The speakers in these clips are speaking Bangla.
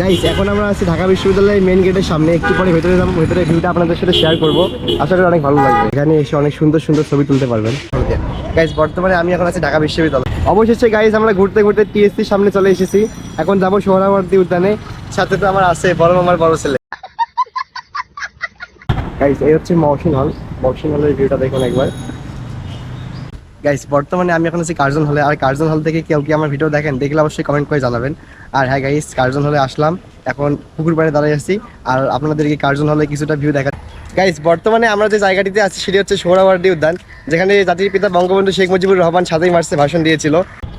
গাইস এখন আমরা আছি ঢাকা বিশ্ববিদ্যালয়ের মেন গেটের সামনে। একটু পরে ভেতরে যাব ভেতরে ভিউটা আপনাদের সাথে শেয়ার করব। আশা করি অনেক ভালো লাগবে। এখানে এসে অনেক সুন্দর সুন্দর ছবি তুলতে পারবেন। গাইস বর্তমানে আমি এখন আছি ঢাকা বিশ্ববিদ্যালয়। অবশেষে গাইস আমরা ঘুরতে ঘুরতে টিএসসি সামনে চলে এসেছি। এখন যাব সোহরাবর্তী উদ্যানে। সাথে তো আমার আছে বড় মামার বড় ছেলে। গাইস এই হচ্ছে মহসিন হল মহসিন হলের ভিউটা দেখুন একবার। গাইস বর্তমানে আমি এখন আছি কার্জন হলে আর কার্জন হল থেকে কেউ কি আমার ভিডিও দেখেন, দেখলে অবশ্যই কমেন্ট করে জানাবেন। আর হ্যাঁ গাইস কার্জন হলে আসলাম। এখন পুকুর পাড়ে দাঁড়িয়ে আছি। আর আপনাদেরকে কার্জন হলে কিছুটা ভিউ দেখা গাইস বর্তমানে আমরা যে জায়গাটিতে আছি, সেটি হচ্ছে সোহরাওয়ার্দী উদ্যান। যেখানে জাতির পিতা বঙ্গবন্ধু শেখ মুজিবুর রহমান সাতই মার্চে ভাষণ দিয়েছিল।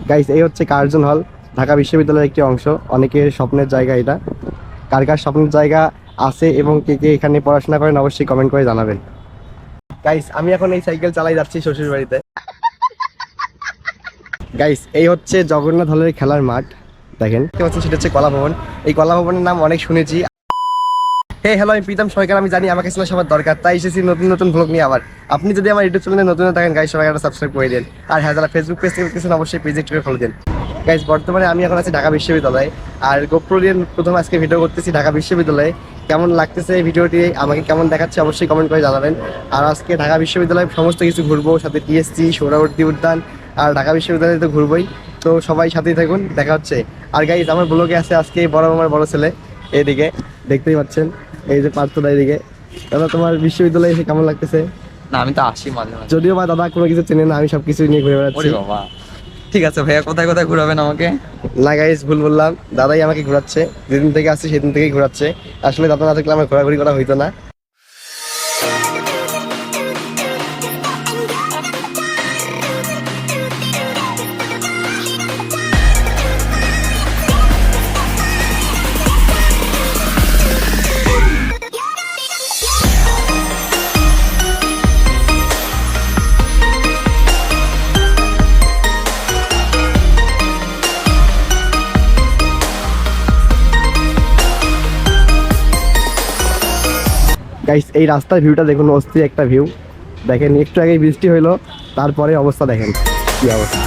গাইস এই হচ্ছে কার্জন হল ঢাকা বিশ্ববিদ্যালয়ের একটি অংশ। অনেকের স্বপ্নের জায়গা এটা। কার কার স্বপ্নের জায়গা আছে এবং কে কে এখানে পড়াশোনা করেন, অবশ্যই কমেন্ট করে জানাবেন। গাইস আমি এখন এই সাইকেল চালাই যাচ্ছি শ্বশুর বাড়িতে গাইস এই হচ্ছে জগন্নাথ হলের খেলার মাঠ। দেখেন পাচ্ছেন, সেটা হচ্ছে কলা ভবন। এই কলা ভবনের নাম অনেক শুনেছি। হে হ্যালো আমি প্রীতম সরকার আমি জানি আমাকে ছিল সবার দরকার, তাই এসেছি নতুন নতুন ভ্লগ নিয়ে আবার। আপনি যদি আমার ইউটিউব চ্যানেলে নতুন থাকেন গাইস সবাই একটা সাবস্ক্রাইব করে দিন। আর হ্যাঁ যারা ফেসবুক পেজ থেকে অবশ্যই পেজ একটু ফলো দেন। গাইস বর্তমানে আমি এখন আছি ঢাকা বিশ্ববিদ্যালয়ে। আর গোপ্রো প্রথম আজকে ভিডিও করতেছি ঢাকা বিশ্ববিদ্যালয়ে। কেমন লাগতেছে এই ভিডিওটি আমাকে কেমন দেখাচ্ছে, অবশ্যই কমেন্ট করে জানাবেন। আর আজকে ঢাকা বিশ্ববিদ্যালয়ে সমস্ত কিছু ঘুরবো, সাথে টিএসসি সৌরাবর্তী উদ্যান আর ঢাকা বিশ্ববিদ্যালয়ে তো ঘুরবোই। তো সবাই সাথেই থাকুন দেখা হচ্ছে। আর গাইজ আমার ব্লগে আছে আজকে বড় আমার বড় ছেলে এইদিকে দেখতেই পাচ্ছেন। এই যে পার্থদা এইদিকে দাদা তোমার বিশ্ববিদ্যালয়ে এসে কেমন লাগতেছে? না আমি তো আসি মাঝে মাঝে। যদিও বা দাদা কোনো কিছু চেনে না আমি সব কিছু নিয়ে ঘুরে বেড়াচ্ছি। বাবা। ঠিক আছে ভাইয়া কোথায় কোথায় ঘুরাবেন আমাকে? না গাইজ ভুল বললাম। দাদাই আমাকে ঘোরাচ্ছে। যেদিন থেকে আসছি সেদিন থেকেই ঘোরাচ্ছে। আসলে দাদা না থাকলে আমার ঘোরাঘুরি করা হইতো না। গাইস এই রাস্তার ভিউটা দেখুন, অস্থির একটা ভিউ দেখেন, একটু আগে বৃষ্টি হইল, তারপরে অবস্থা দেখেন। কি অবস্থা?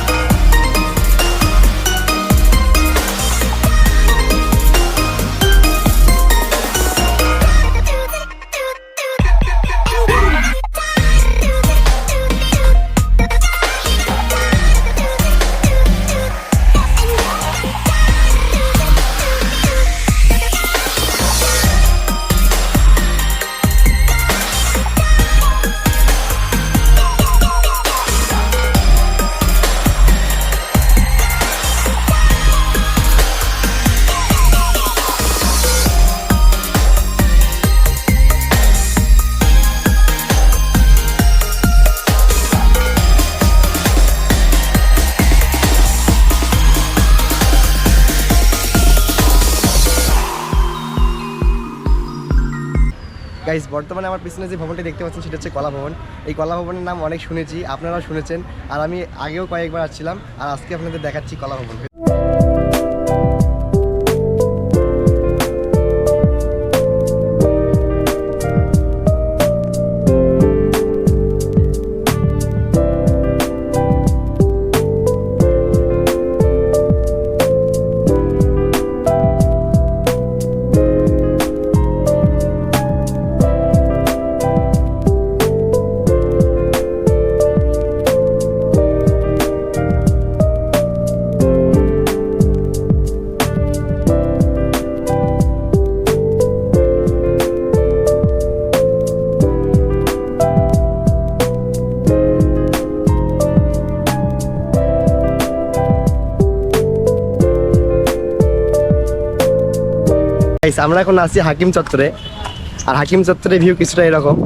গাইস বর্তমানে আমার পিছনে যে ভবনটি দেখতে পাচ্ছেন সেটা হচ্ছে কলা ভবন। এই কলা ভবনের নাম অনেক শুনেছি, আপনারাও শুনেছেন। আর আমি আগেও কয়েকবার আসছিলাম, আর আজকে আপনাদের দেখাচ্ছি কলা ভবন। গাইস আমরা এখন আছি হাকিম চত্বরে। আর হাকিম চত্বরের ভিউ কিছুটা এরকম।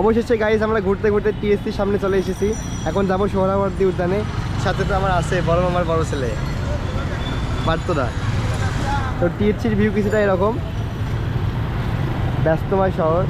অবশেষে গাইজ আমরা ঘুরতে ঘুরতে টিএসসি সামনে চলে এসেছি। এখন যাব সোহরাবর্তী উদ্যানে। সাথে তো আমার আছে বড় মামার বড় ছেলে পার্থদা তো টিএসসির ভিউ কিছুটা এরকম। ব্যস্তময় শহর।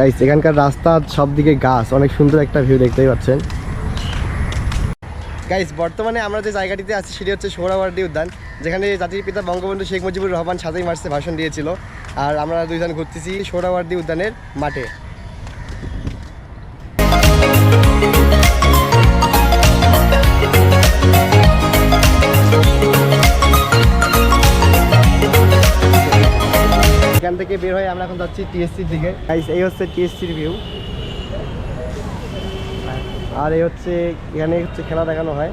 গাইস এখানকার রাস্তা সব দিকে গাছ, অনেক সুন্দর একটা ভিউ দেখতেই পাচ্ছেন। গাইস বর্তমানে আমরা যে জায়গাটিতে আছি সেটি হচ্ছে সোহরাওয়ার্ডি উদ্যান, যেখানে জাতির পিতা বঙ্গবন্ধু শেখ মুজিবুর রহমান সাতই মার্চে ভাষণ দিয়েছিল। আর আমরা দুইজন ঘুরতেছি সোহরাওয়ার্ডি উদ্যানের মাঠে। এখান থেকে বের হয়ে আমরা এখন যাচ্ছি টিএসসির দিকে। এই হচ্ছে টিএসসির ভিউ আর এই হচ্ছে, এখানে হচ্ছে খেলা দেখানো হয়।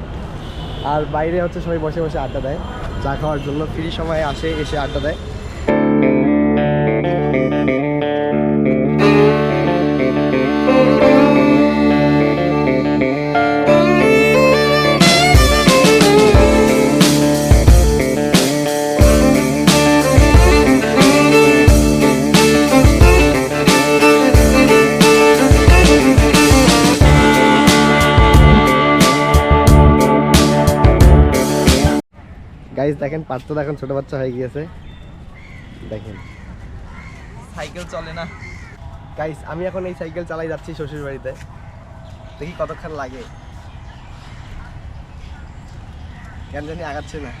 আর বাইরে হচ্ছে সবাই বসে বসে আড্ডা দেয়। যা খাওয়ার জন্য ফ্রি সময় আসে, এসে আড্ডা দেয়। গাইস দেখেন পার্থ দেখেন এখন ছোট বাচ্চা হয়ে গিয়েছে। দেখেন। সাইকেল চলে না। গাইস আমি এখন এই সাইকেল চালাই যাচ্ছি শ্বশুর বাড়িতে। দেখি কতক্ষণ লাগে। কেন জানি আগাচ্ছে না।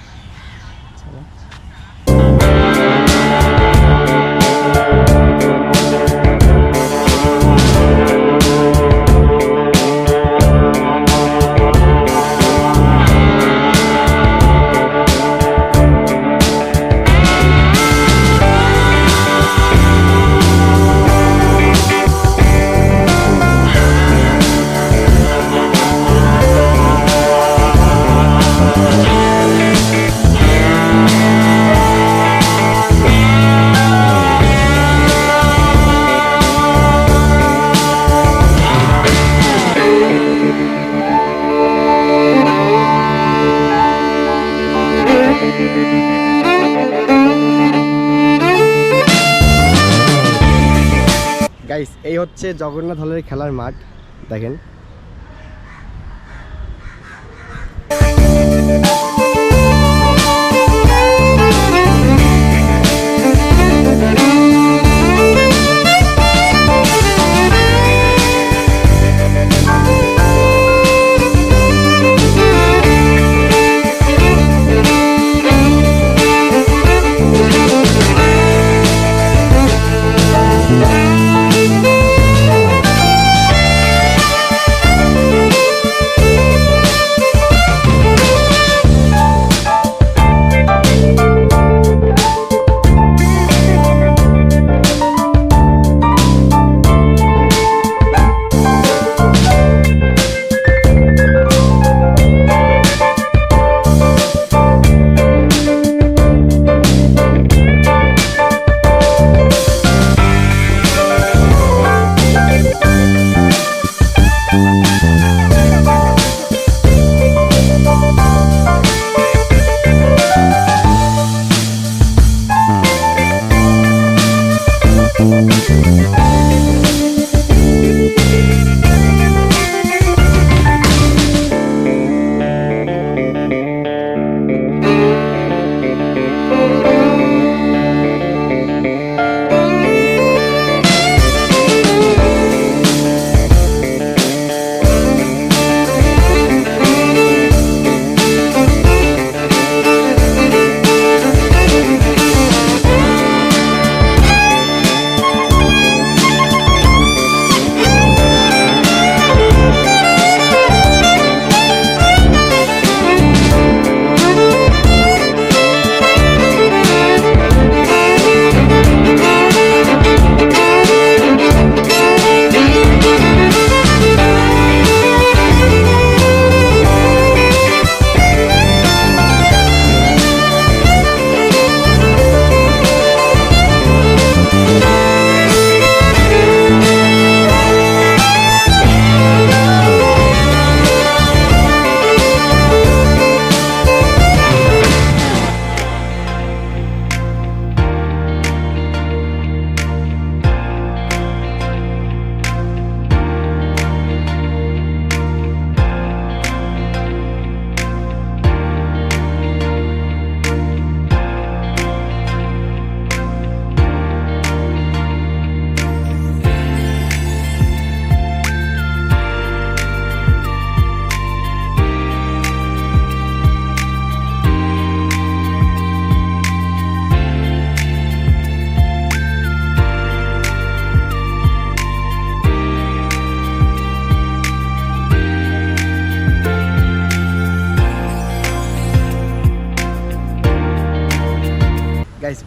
গাইস এই হচ্ছে জগন্নাথ হলের খেলার মাঠ। দেখেন।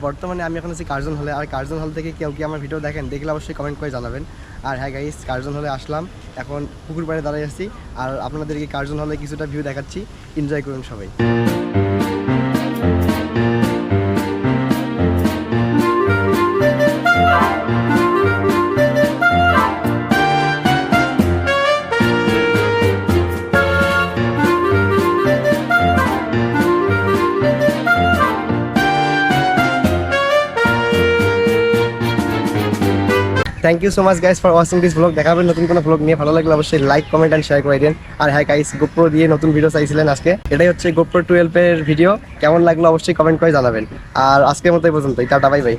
বর্তমানে আমি এখন আছি কার্জন হলে আর কার্জন হল থেকে কেউ কি আমার ভিডিও দেখেন, দেখলে অবশ্যই কমেন্ট করে জানাবেন। আর হ্যাঁ গাইস কার্জন হলে আসলাম। এখন পুকুর পাড়ে দাঁড়িয়ে আছি। আর আপনাদেরকে কার্জন হলে কিছুটা ভিউ দেখাচ্ছি। এনজয় করুন সবাই। Thank you so much guys for watching this vlog দেখাবেন নতুন কোনো ব্লগ নিয়ে। ভালো লাগলে অবশ্যই লাইক কমেন্ট অ্যান্ড শেয়ার করে দিন। আর হ্যাঁ গাইস গোপ্রো দিয়ে নতুন ভিডিও চাইছিলেন আজকে। এটাই হচ্ছে গোপ্রো টুয়েলভের ভিডিও কেমন লাগল অবশ্যই কমেন্ট করে জানাবেন। আর আজকের মতো পর্যন্তই। Tata bye bye